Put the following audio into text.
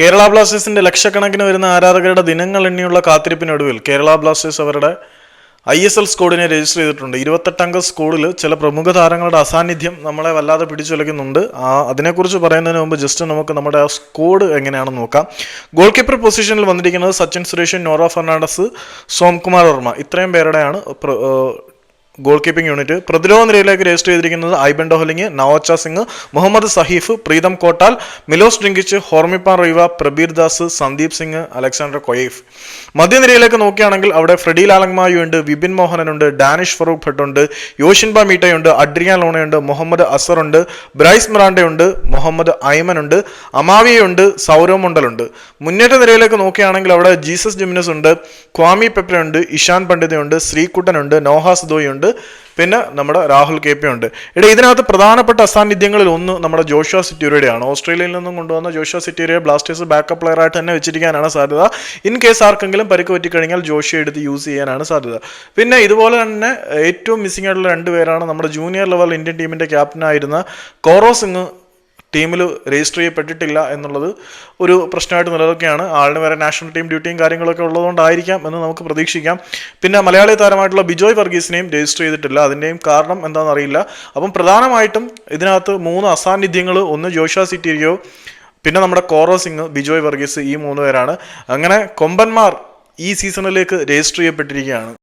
കേരള ബ്ലാസ്റ്റേഴ്സിന്റെ ലക്ഷക്കണക്കിന് വരുന്ന ആരാധകരുടെ ദിനങ്ങൾ എണ്ണിയുള്ള കാത്തിരിപ്പിനൊടുവിൽ കേരള ബ്ലാസ്റ്റേഴ്സ് അവരുടെ ഐ എസ് എൽ സ്കോഡിനെ രജിസ്റ്റർ ചെയ്തിട്ടുണ്ട്. ഇരുപത്തെട്ടംഗ സ്കോഡിൽ ചില പ്രമുഖ താരങ്ങളുടെ അസാന്നിധ്യം നമ്മളെ വല്ലാതെ പിടിച്ചുലയ്ക്കുന്നുണ്ട്. അതിനെക്കുറിച്ച് പറയുന്നതിന് മുമ്പ് ജസ്റ്റ് നമുക്ക് നമ്മുടെ ആ സ്കോഡ് എങ്ങനെയാണെന്ന് നോക്കാം. ഗോൾ കീപ്പർ പൊസിഷനിൽ വന്നിരിക്കുന്നത് സച്ചിൻ സുരേഷൻ നോറ ഫെർണാണ്ടസ് സോംകുമാർ വർമ്മ. ഇത്രയും പേരുടെയാണ് ഗോൾ കീപ്പിംഗ് യൂണിറ്റ് പ്രതിരോധ നിരയിലേക്ക് രജിസ്റ്റർ ചെയ്തിരിക്കുന്നത് Aiban Dohling Naocha Singh Muhammad Saheef Pritam Kotal Milos Drincic Hormipam Ruivah Prabir Das Sandeep Singh Alexandre Coeff. മധ്യനിരയിലേക്ക് നോക്കുകയാണെങ്കിൽ അവിടെ ഫ്രെഡി ലാലങ്മായു ഉണ്ട് വിപിൻ മോഹനനുണ്ട് ഡാനിഷ് ഫറൂഖ് ഭട്ട് ഭട്ടുണ്ട് യോഷിൻബ മീട്ടയുണ്ട് അഡ്രിയാൻ ലോണയുണ്ട് മുഹമ്മദ് അസർ ഉണ്ട് ബ്രൈസ് മിറാണ്ടയുണ്ട് മുഹമ്മദ് ഐമൻ ഉണ്ട് അമാവിയുണ്ട് സൗരവ് മണ്ഡലുണ്ട് മുന്നേറ്റ നിരയിലേക്ക് നോക്കുകയാണെങ്കിൽ അവിടെ ജീസസ് ജിമിനസ് ഉണ്ട് ക്വാമി പെപ്രയുണ്ട് ഇഷാൻ പണ്ഡിതയുണ്ട് ശ്രീകുട്ടനുണ്ട് നോഹാസ് ദോയുണ്ട് പിന്നെ നമ്മുടെ രാഹുൽ കെ പി ഉണ്ട്. ഇവിടെ ഇതിനകത്ത് പ്രധാനപ്പെട്ട അസാന്നിധ്യങ്ങളിൽ ഒന്ന് നമ്മുടെ ജോഷ സിറ്റൂരിയുടെയാണ്. ഓസ്ട്രേലിയയിൽ നിന്നും കൊണ്ടുവന്ന ജോഷ സിറ്റൂരിയെ ബ്ലാസ്റ്റേഴ്സ് ബാക്കപ്പ് പ്ലെയർ ആയിട്ട് തന്നെ വെച്ചിരിക്കാനാണ് സാധ്യത. ഇൻ കേസ് ആർക്കെങ്കിലും പരിക്ക് പറ്റിക്കഴിഞ്ഞാൽ ജോഷിയെ എടുത്ത് യൂസ് ചെയ്യാനാണ് സാധ്യത. പിന്നെ ഇതുപോലെ തന്നെ ഏറ്റവും മിസ്സിംഗ് ആയിട്ടുള്ള രണ്ടുപേരാണ് നമ്മുടെ ജൂനിയർ ലെവൽ ഇന്ത്യൻ ടീമിന്റെ ക്യാപ്റ്റനായിരുന്ന കോറോ സിംഗ് ടീമിൽ രജിസ്റ്റർ ചെയ്യപ്പെട്ടിട്ടില്ല എന്നുള്ളത് ഒരു പ്രശ്നമായിട്ട് നിലനിൽക്കുകയാണ്. ആളിന് വേറെ നാഷണൽ ടീം ഡ്യൂട്ടിയും കാര്യങ്ങളൊക്കെ ഉള്ളതുകൊണ്ടായിരിക്കാം എന്ന് നമുക്ക് പ്രതീക്ഷിക്കാം. പിന്നെ മലയാളി താരമായിട്ടുള്ള ബിജോയ് വർഗീസിനെയും രജിസ്റ്റർ ചെയ്തിട്ടില്ല. അതിന്റെയും കാരണം എന്താണെന്ന് അറിയില്ല. അപ്പം പ്രധാനമായിട്ടും ഇതിനകത്ത് മൂന്ന് അസാന്നിധ്യങ്ങൾ ഒന്ന് ജോഷ സിറ്റീരിയോ പിന്നെ നമ്മുടെ കോറോ സിംഗ് ബിജോയ് വർഗീസ് ഈ മൂന്ന് പേരാണ്. അങ്ങനെ കൊമ്പന്മാർ ഈ സീസണിലേക്ക് രജിസ്റ്റർ ചെയ്യപ്പെട്ടിരിക്കുകയാണ്.